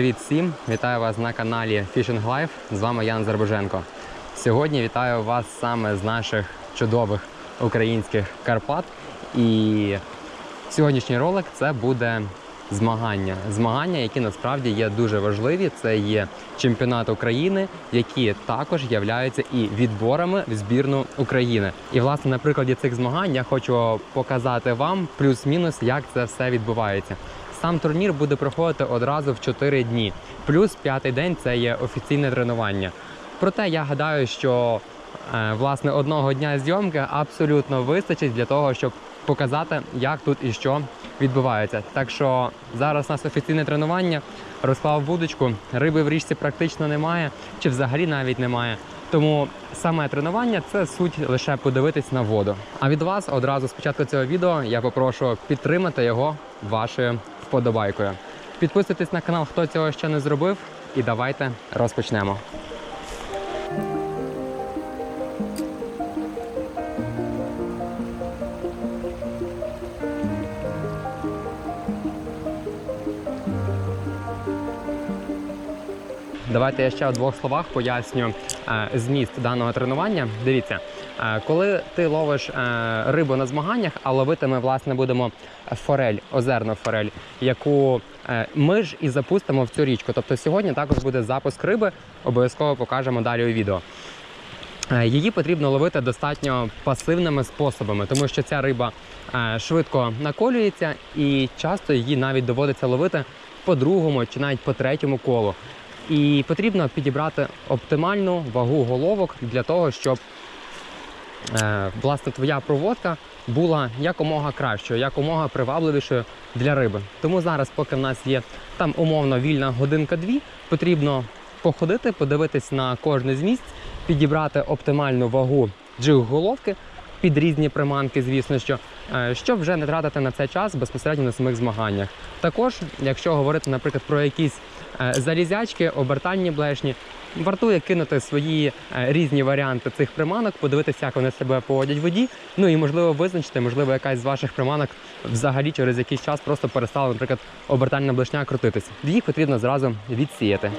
Привіт всім! Вітаю вас на каналі Fishing Life. З вами Ян Зарбоженко. Сьогодні вітаю вас саме з наших чудових українських Карпат. І сьогоднішній ролик це буде змагання. Змагання, які насправді є дуже важливі. Це є чемпіонат України, які також являються і відборами в збірну України. І власне на прикладі цих змагань я хочу показати вам плюс-мінус, як це все відбувається. Сам турнір буде проходити одразу в 4 дні. Плюс п'ятий день це є офіційне тренування. Проте я гадаю, що е, власне одного дня зйомки абсолютно вистачить для того, щоб показати, як тут і що відбувається. Так що зараз у нас офіційне тренування, розклав вудочку, риби в річці практично немає, чи взагалі навіть немає. Тому саме тренування це суть лише подивитись на воду. А від вас одразу з початку цього відео я попрошу підтримати його вашою вподобайкою. Підписуйтесь на канал, хто цього ще не зробив, і давайте розпочнемо. Давайте я ще в двох словах поясню е, зміст даного тренування. Дивіться, е, коли ти ловиш е, рибу на змаганнях, а ловити ми власне будемо форель, озерну форель, яку ми ж і запустимо в цю річку. Тобто сьогодні також буде запуск риби, обов'язково покажемо далі у відео. Її потрібно ловити достатньо пасивними способами, тому що ця риба швидко наколюється і часто її навіть доводиться ловити по другому чи навіть по третьому колу. І потрібно підібрати оптимальну вагу головок для того, щоб е, власне твоя проводка була якомога кращою, якомога привабливішою для риби. Тому зараз, поки в нас є там умовно вільна годинка-дві, потрібно походити, подивитись на кожне з місць, підібрати оптимальну вагу джиг головки під різні приманки, звісно, що е, щоб вже не тратити на це час безпосередньо на самих змаганнях. Також, якщо говорити, наприклад, про якісь е, залізячки, обертальні блешні, вартує кинути свої е, різні варіанти цих приманок, подивитися, як вони себе поводять в воді. Ну і можливо визначити, можливо, якась з ваших приманок взагалі через якийсь час просто перестала, наприклад, обертальна блешня крутитися. Їх потрібно зразу відсіяти.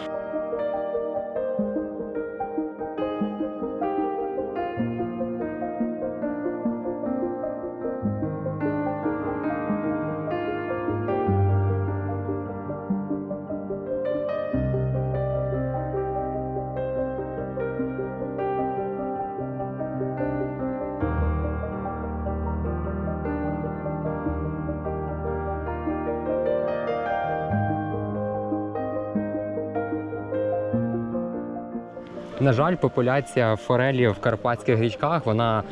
На жаль, популяція форелі в карпатських річках вона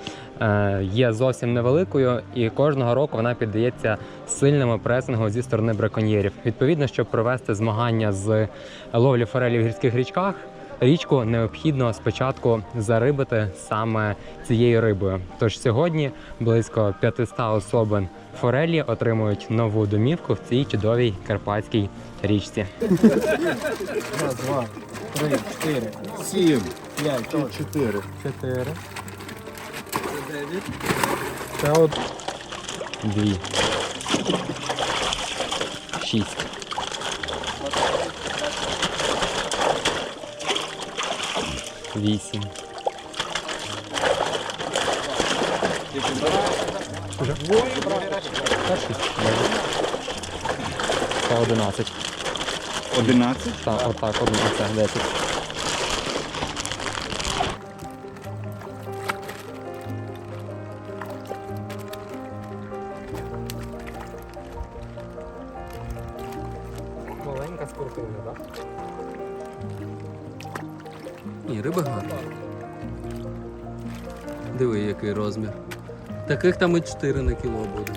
е, є зовсім невеликою, і кожного року вона піддається сильному пресингу зі сторони браконьєрів. Відповідно, щоб провести змагання з ловлі форелі в гірських річках, річку необхідно спочатку зарибити саме цією рибою. Тож сьогодні близько 500 особин форелі отримують нову домівку в цій чудовій карпатській річці. Раз, два, три, чотири, Сім, п'ять, чотири. чотири. Це от Дві. Шість. Вісім. Уже? Та шість. Та одинадцять. Одинадцять. Та, отак, одинадцять, десять. Маленька спортивна, так? Ні, риба гарна. Диви, який розмір. Таких там і 4 на кіло буде.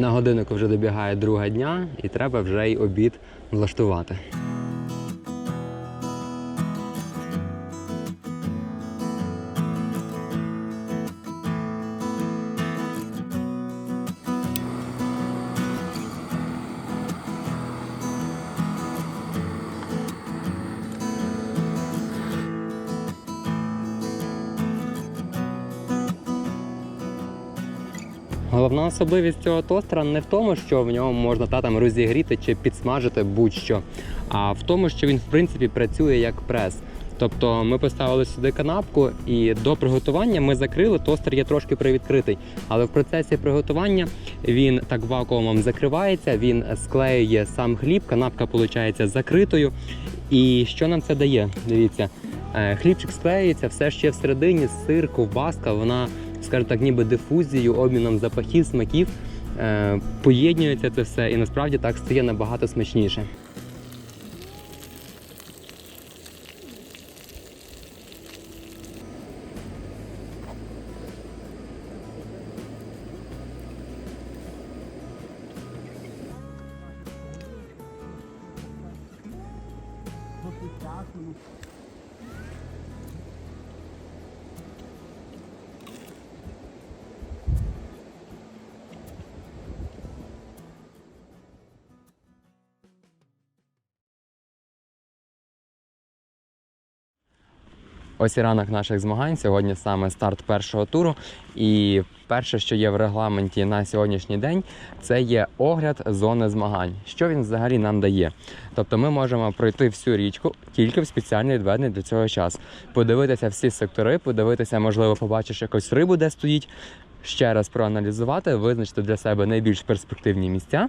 На годиннику вже добігає друга дня і треба вже й обід влаштувати. Головна особливість цього тостера не в тому, що в ньому можна та там розігріти чи підсмажити будь-що, а в тому, що він в принципі працює як прес. Тобто ми поставили сюди канапку, і до приготування ми закрили. Тостер є трошки привідкритий, але в процесі приготування він так вакуумом закривається, він склеює сам хліб, канапка виходить закритою. І що нам це дає? Дивіться, е, хлібчик склеюється, все ще всередині, сир, ковбаска, вона, скажімо так, ніби дифузією, обміном запахів, смаків. е, Поєднюється це все, і насправді так стає набагато смачніше. Ось і ранок наших змагань. Сьогодні саме старт першого туру. І перше, що є в регламенті на сьогоднішній день, це є огляд зони змагань. Що він взагалі нам дає? Тобто ми можемо пройти всю річку тільки в спеціально відведений для цього час. Подивитися всі сектори, подивитися, можливо, побачиш якусь рибу, де стоїть. Ще раз проаналізувати, визначити для себе найбільш перспективні місця,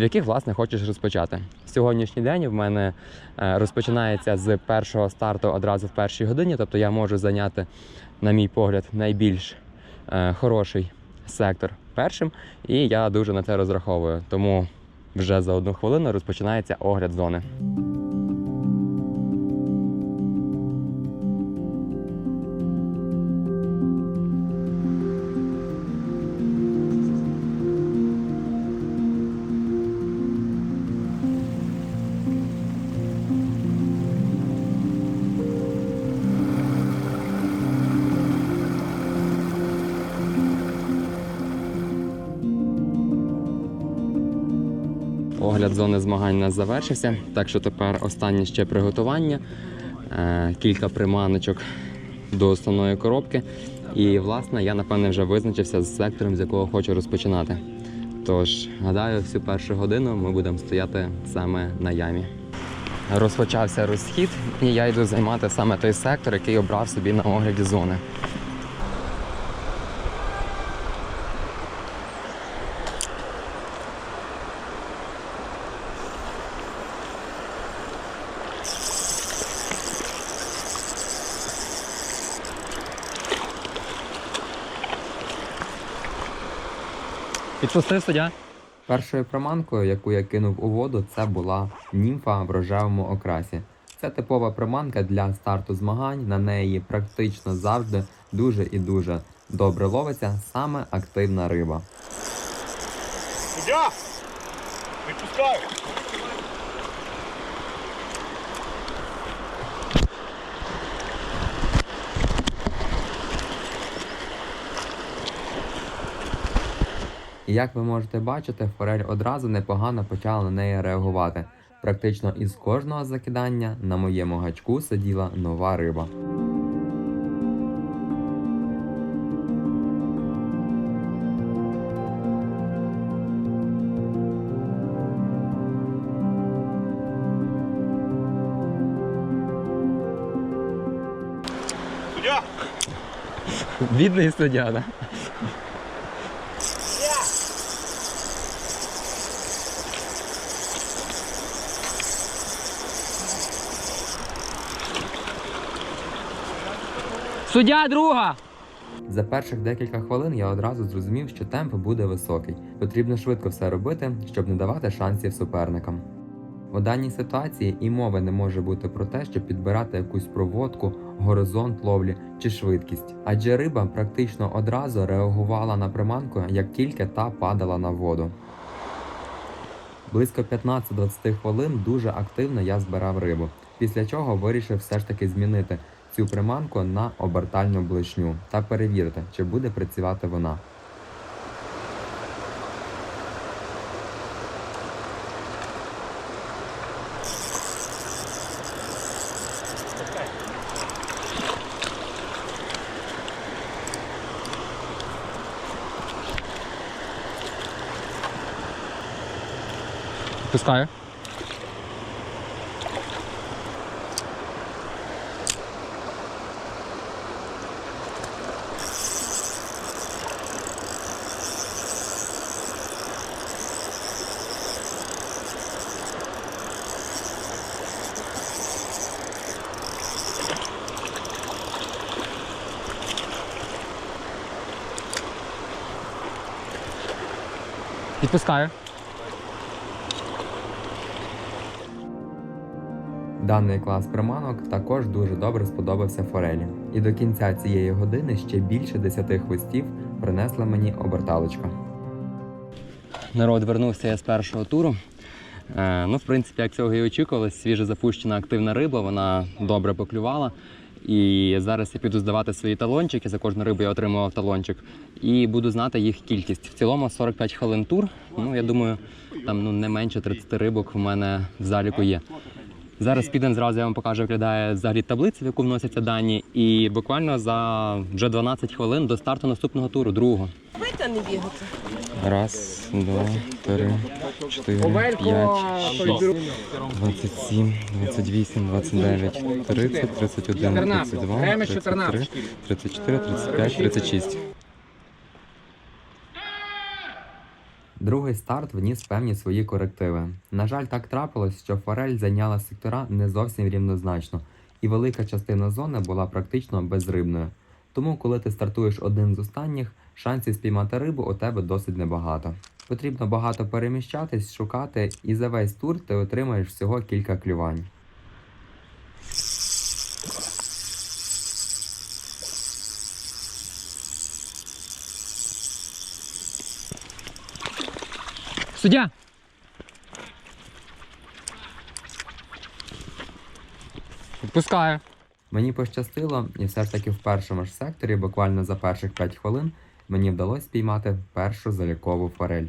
в яких власне хочеш розпочати. Сьогоднішній день в мене е, розпочинається з першого старту одразу в першій годині. Тобто я можу зайняти, на мій погляд, найбільш е, хороший сектор першим, і я дуже на це розраховую. Тому вже за одну хвилину розпочинається огляд зони. Огляд зони змагань у нас завершився, так що тепер останнє ще приготування, е, кілька приманочок до основної коробки. І, власне, я напевне вже визначився з сектором, з якого хочу розпочинати. Тож, гадаю, всю першу годину ми будемо стояти саме на ямі. Розпочався розхід, і я йду займати саме той сектор, який обрав собі на огляді зони. Підпустив суддя. Першою приманкою, яку я кинув у воду, це була німфа в рожевому окрасі. Це типова приманка для старту змагань. На неї практично завжди дуже і дуже добре ловиться саме активна риба. Суддя! Відпускаю! І як ви можете бачити, форель одразу непогано почала на неї реагувати. Практично із кожного закидання на моєму гачку сиділа нова риба. Бідний суддя, да? Суддя друга! За перших декілька хвилин я одразу зрозумів, що темп буде високий. Потрібно швидко все робити, щоб не давати шансів суперникам. У даній ситуації і мови не може бути про те, щоб підбирати якусь проводку, горизонт ловлі чи швидкість, адже риба практично одразу реагувала на приманку, як тільки та падала на воду. Близько 15-20 хвилин дуже активно я збирав рибу, після чого вирішив все ж таки змінити цю приманку на обертальну блишню та перевірити, чи буде працювати вона. Пускаю. Відпускаю. Даний клас приманок також дуже добре сподобався форелі. І до кінця цієї години ще більше 10 хвостів принесла мені оберталочка. Народ вернувся я з першого туру. Е, ну, в принципі, як цього і очікувалось, свіже запущена активна риба, вона добре поклювала. І зараз я піду здавати свої талончики. За кожну рибу я отримував талончик. І буду знати їх кількість. В цілому 45 хвилин тур. Ну, я думаю, там ну, не менше 30 рибок в мене в заліку є. Зараз підемо зразу я вам покажу, виглядає взагалі таблиця, в яку вносяться дані. І буквально за вже 12 хвилин до старту наступного туру, другого. Бийте, не бігати. Раз, два, три, чотири, п'ять, шість, 27, 28, 29, 30, 31, 32, 33, 34, 35, 36. Другий старт вніс певні свої корективи. На жаль, так трапилось, що форель зайняла сектора не зовсім рівнозначно, і велика частина зони була практично безрибною. Тому, коли ти стартуєш один з останніх, шансів спіймати рибу у тебе досить небагато. Потрібно багато переміщатись, шукати, і за весь тур ти отримаєш всього кілька клювань. Суддя! Відпускаю. Мені пощастило, і все ж таки в першому ж секторі, буквально за перших 5 хвилин, мені вдалося спіймати першу залікову форель.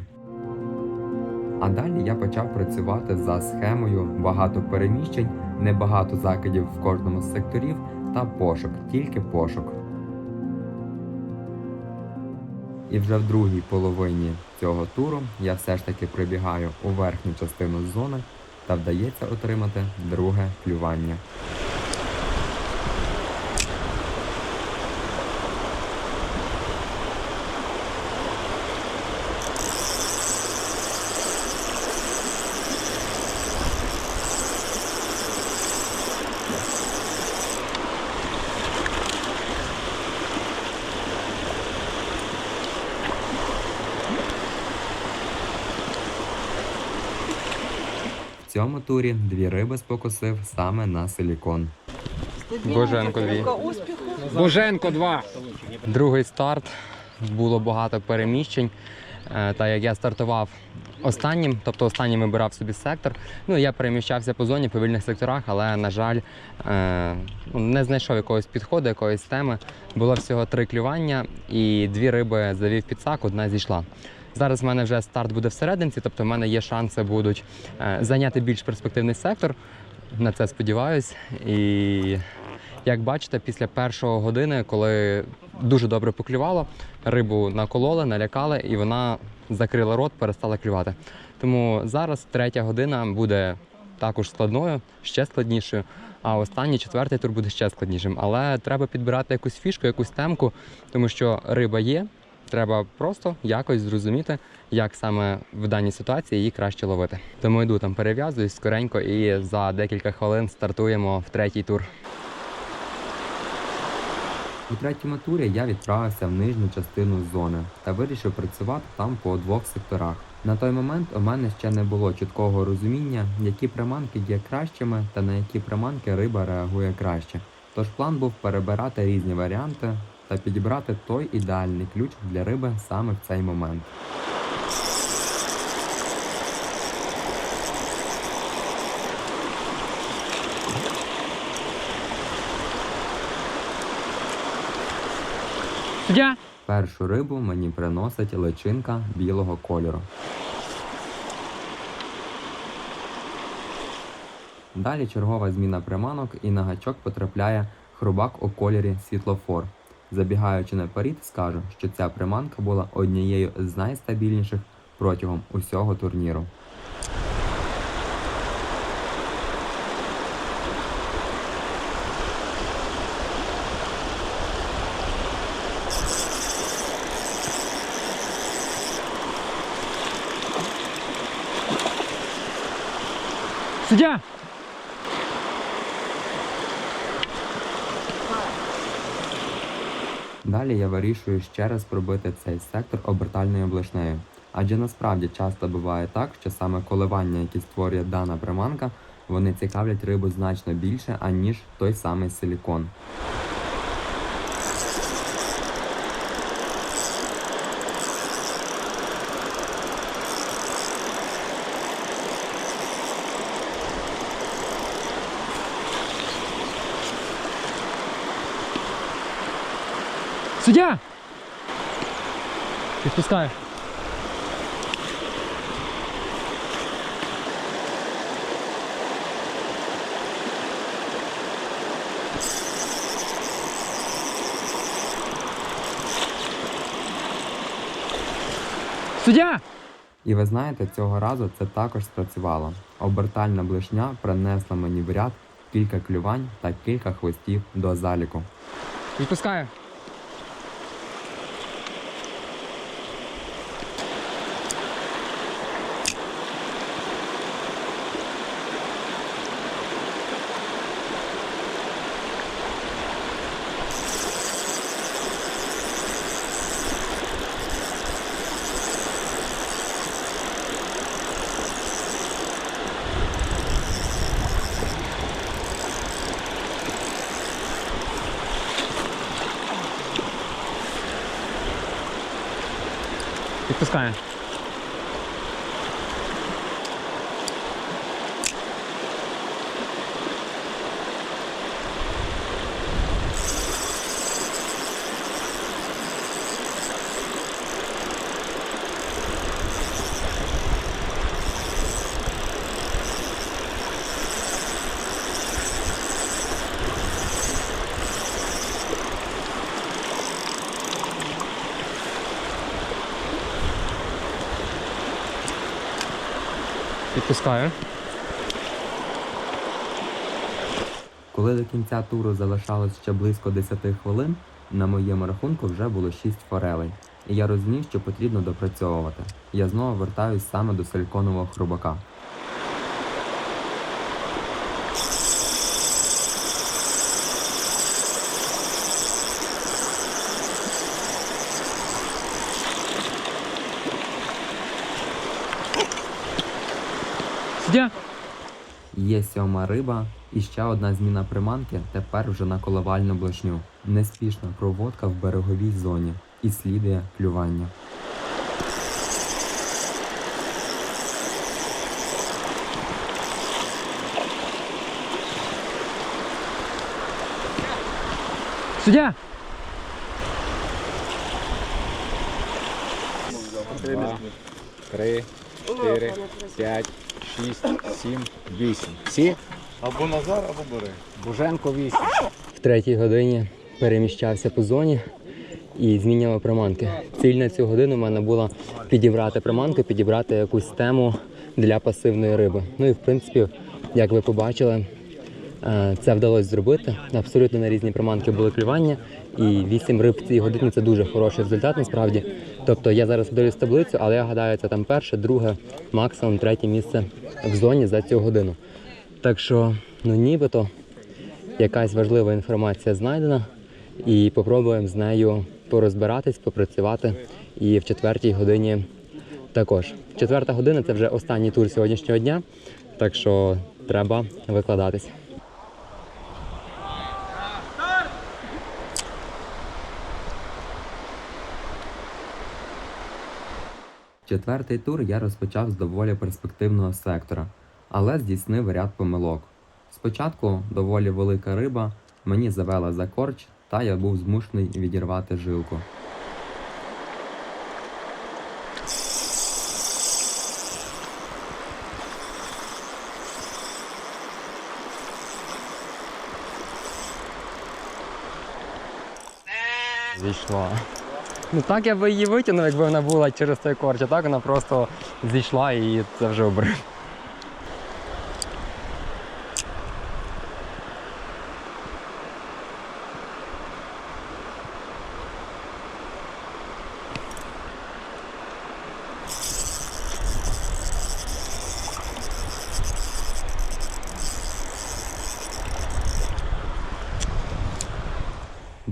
А далі я почав працювати за схемою багато переміщень, небагато закидів в кожному з секторів та пошук, тільки пошук. І вже в другій половині цього туру я все ж таки прибігаю у верхню частину зони та вдається отримати друге клювання. Турі дві риби спокусив саме на силікон. Боженко дві. успіху. Боженко 2. Другий старт. Було багато переміщень. Е, Та як я стартував останнім, тобто останнім вибирав собі сектор. Ну я переміщався по зоні по вільних секторах, але на жаль, е, ну, не знайшов якогось підходу, якоїсь теми. Було всього три клювання, і дві риби завів під сак, одна зійшла. Зараз в мене вже старт буде всерединці, тобто в мене є шанси будуть е, зайняти більш перспективний сектор. На це сподіваюсь. І як бачите, після першого години, коли дуже добре поклювало, рибу накололи, налякали, і вона закрила рот, перестала клювати. Тому зараз третя година буде також складною, ще складнішою. А останній четвертий тур буде ще складнішим. Але треба підбирати якусь фішку, якусь темку, тому що риба є. Треба просто якось зрозуміти, як саме в даній ситуації її краще ловити. Тому йду там, перев'язуюсь скоренько і за декілька хвилин стартуємо в третій тур. У третьому турі я відправився в нижню частину зони та вирішив працювати там по двох секторах. На той момент у мене ще не було чіткого розуміння, які приманки є кращими та на які приманки риба реагує краще. Тож план був перебирати різні варіанти та підібрати той ідеальний ключ для риби саме в цей момент. Суддя! Першу рибу мені приносить личинка білого кольору. Далі чергова зміна приманок і на гачок потрапляє хрубак у кольорі світлофор. Забігаючи наперед, скажу, що ця приманка була однією з найстабільніших протягом усього турніру. Суддя! Далі я вирішую ще раз пробити цей сектор обертальною блешнею. Адже насправді часто буває так, що саме коливання, які створює дана приманка, вони цікавлять рибу значно більше, аніж той самий силікон. Суддя! Відпускаю. Суддя! І ви знаєте, цього разу це також спрацювало. Обертальна блешня принесла мені в ряд кілька клювань та кілька хвостів до заліку. Відпускаю. Відпускаю. Відпускаю. Коли до кінця туру залишалось ще близько 10 хвилин, на моєму рахунку вже було 6 форелей, і я розумів, що потрібно допрацьовувати. Я знову вертаюсь саме до силіконового хрубака. Сьома риба і ще одна зміна приманки тепер вже на коливальну блешню. Неспішна проводка в береговій зоні і слідує клювання. Суддя! Два, три, чотири, п'ять, шість, сім, вісім. Всі? Або Назар, або бери. Буженко вісім. В третій годині переміщався по зоні і змінював приманки. Ціль на цю годину в мене була підібрати приманки, підібрати якусь тему для пасивної риби. Ну і в принципі, як ви побачили, е, це вдалося зробити. Абсолютно на різні приманки були клювання, і 8 риб в цій годині це дуже хороший результат насправді. Тобто я зараз подивлюсь таблицю, але я гадаю, це там перше, друге, максимум третє місце в зоні за цю годину. Так що, ну нібито якась важлива інформація знайдена, і попробуємо з нею порозбиратись, попрацювати. І в четвертій годині також. Четверта година це вже останній тур сьогоднішнього дня, так що треба викладатись. Четвертий тур я розпочав з доволі перспективного сектора, але здійснив ряд помилок. Спочатку доволі велика риба мені завела за корч, та я був змушений відірвати жилку. Зійшла. Ну так я би її витягнув, якби вона була через той корч, а так вона просто зійшла і це вже обрив.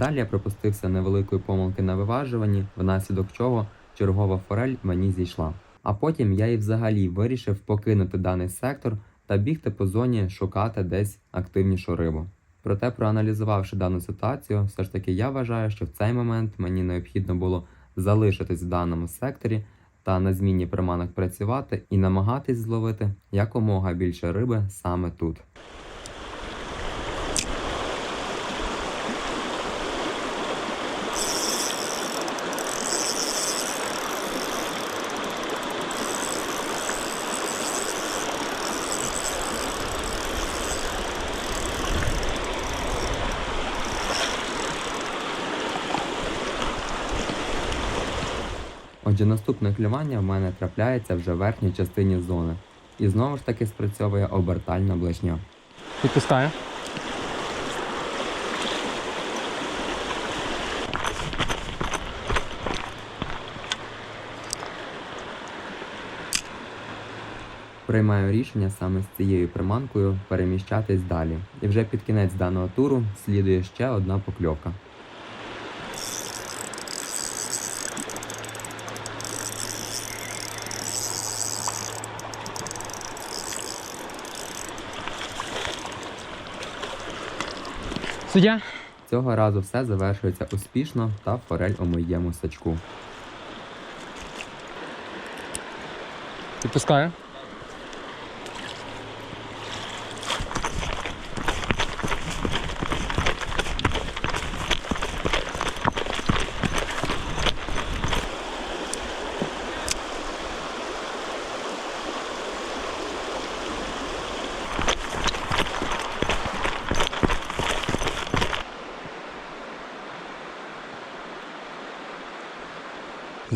Далі я пропустився невеликої помилки на виважуванні, внаслідок чого чергова форель мені зійшла. А потім я і взагалі вирішив покинути даний сектор та бігти по зоні шукати десь активнішу рибу. Проте, проаналізувавши дану ситуацію, все ж таки я вважаю, що в цей момент мені необхідно було залишитись в даному секторі та на зміні приманок працювати і намагатись зловити якомога більше риби саме тут. Отже, наступне клювання в мене трапляється вже в верхній частині зони. І знову ж таки спрацьовує обертальна блешня. Відпускаю. Приймаю рішення саме з цією приманкою переміщатись далі. І вже під кінець даного туру слідує ще одна покльовка. Суддя. Цього разу все завершується успішно та форель у моєму сачку. Відпускаю.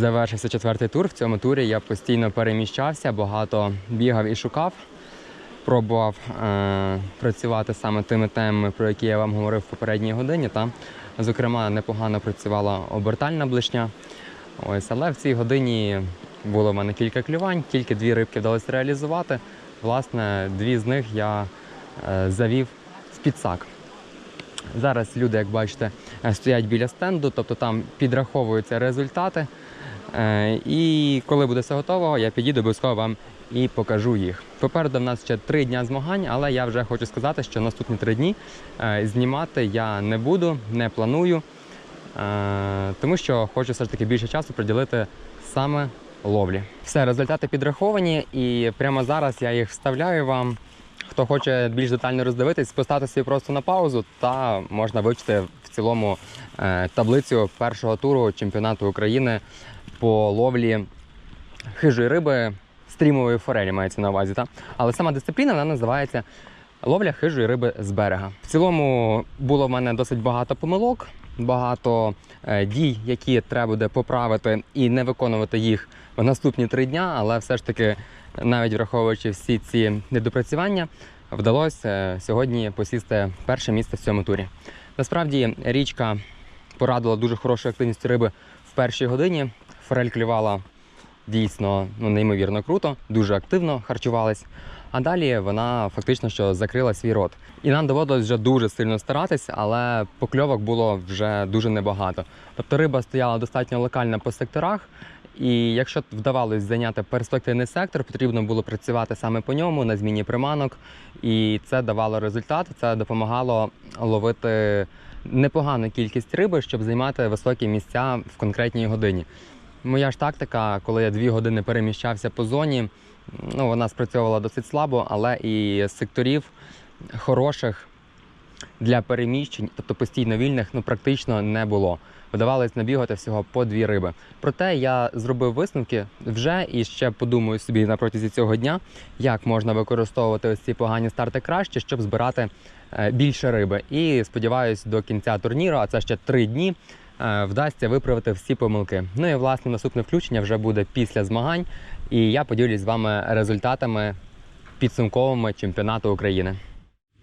Завершився четвертий тур. В цьому турі я постійно переміщався, багато бігав і шукав. Пробував е- працювати саме тими темами, про які я вам говорив в попередній годині. Та, зокрема, непогано працювала обертальна блишня. Ось, але в цій годині було в мене кілька клювань, тільки дві рибки вдалося реалізувати. Власне, дві з них я е- завів в підсак. Зараз люди, як бачите, е, стоять біля стенду, тобто там підраховуються результати. Е, І коли буде все готово, я підійду обов'язково вам і покажу їх. Попереду в нас ще три дня змагань, але я вже хочу сказати, що наступні три дні е, знімати я не буду, не планую, е, тому що хочу все ж таки більше часу приділити саме ловлі. Все, результати підраховані, і прямо зараз я їх вставляю вам. Хто хоче більш детально роздивитись, поставте собі просто на паузу, та можна вивчити в цілому таблицю першого туру чемпіонату України по ловлі хижої риби, стрімової форелі мається на увазі. Та? Але сама дисципліна вона називається ловля хижої риби з берега. В цілому було в мене досить багато помилок, багато е, дій, які треба буде поправити і не виконувати їх в наступні три дня, але все ж таки, навіть враховуючи всі ці недопрацювання, вдалося е, сьогодні посісти перше місце в цьому турі. Насправді річка порадила дуже хорошою активністю риби в першій годині. Форель клювала дійсно ну, неймовірно круто, дуже активно харчувалась. А далі вона фактично що закрила свій рот. І нам доводилось вже дуже сильно старатись, але покльовок було вже дуже небагато. Тобто риба стояла достатньо локально по секторах. І якщо вдавалось зайняти перспективний сектор, потрібно було працювати саме по ньому на зміні приманок, і це давало результат. Це допомагало ловити непогану кількість риби, щоб займати високі місця в конкретній годині. Моя ж тактика, коли я дві години переміщався по зоні, ну вона спрацьовувала досить слабо, але і секторів хороших для переміщень, тобто постійно вільних, ну практично не було. Вдавалось набігати всього по дві риби. Проте я зробив висновки вже і ще подумаю собі на протязі цього дня, як можна використовувати ось ці погані старти краще, щоб збирати е, більше риби. І сподіваюсь, до кінця турніру, а це ще три дні. Е, Вдасться виправити всі помилки. Ну і власне наступне включення вже буде після змагань, і я поділюсь з вами результатами підсумковими чемпіонату України.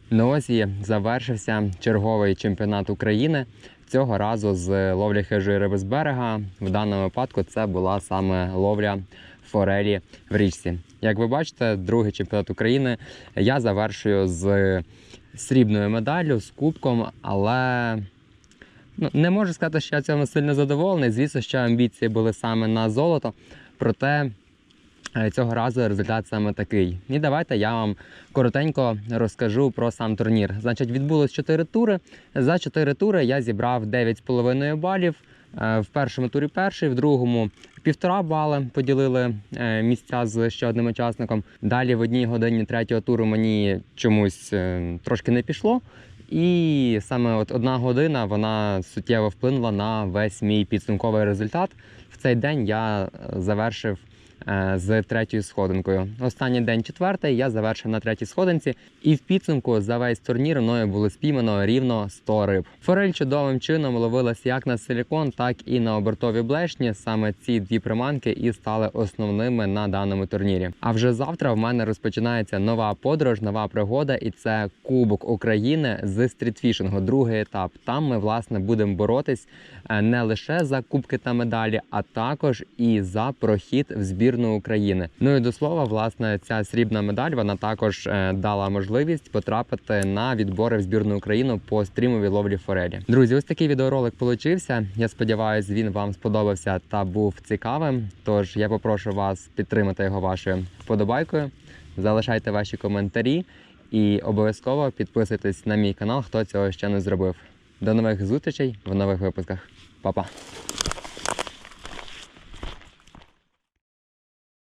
Ну ось і завершився черговий чемпіонат України. Цього разу з ловлі хижої риби з берега. В даному випадку це була саме ловля форелі в річці. Як ви бачите, другий чемпіонат України я завершую з срібною медаллю, з кубком, але Ну, не можу сказати, що я цьому сильно задоволений. Звісно, що амбіції були саме на золото, проте е, цього разу результат саме такий. І давайте я вам коротенько розкажу про сам турнір. Значить, відбулось 4 тури. За 4 тури я зібрав 9,5 балів. Е, В першому турі перший, в другому півтора бали поділили е, місця з ще одним учасником. Далі в одній годині третього туру мені чомусь трошки не пішло. І саме от одна година вона суттєво вплинула на весь мій підсумковий результат. В цей день я е, завершив з третьою сходинкою. Останній день четвертий я завершив на третій сходинці, і в підсумку за весь турнір мною було спіймано рівно 100 риб. Форель чудовим чином ловилась як на силікон, так і на обертові блешні. Саме ці дві приманки і стали основними на даному турнірі. А вже завтра в мене розпочинається нова подорож, нова пригода, і це Кубок України з стрітфішингу. Другий етап. Там ми власне будемо боротись е, не лише за кубки та медалі, а також і за прохід в збірну України. Ну і до слова, власне, ця срібна медаль вона також е, дала можливість потрапити на відбори в збірну Україну по стрімовій ловлі форелі. Друзі, ось такий відеоролик получився. Я сподіваюся, він вам сподобався та був цікавим. Тож я попрошу вас підтримати його вашою вподобайкою. Залишайте ваші коментарі і обов'язково підписуйтесь на мій канал, хто цього ще не зробив. До нових зустрічей в нових випусках. Па-па!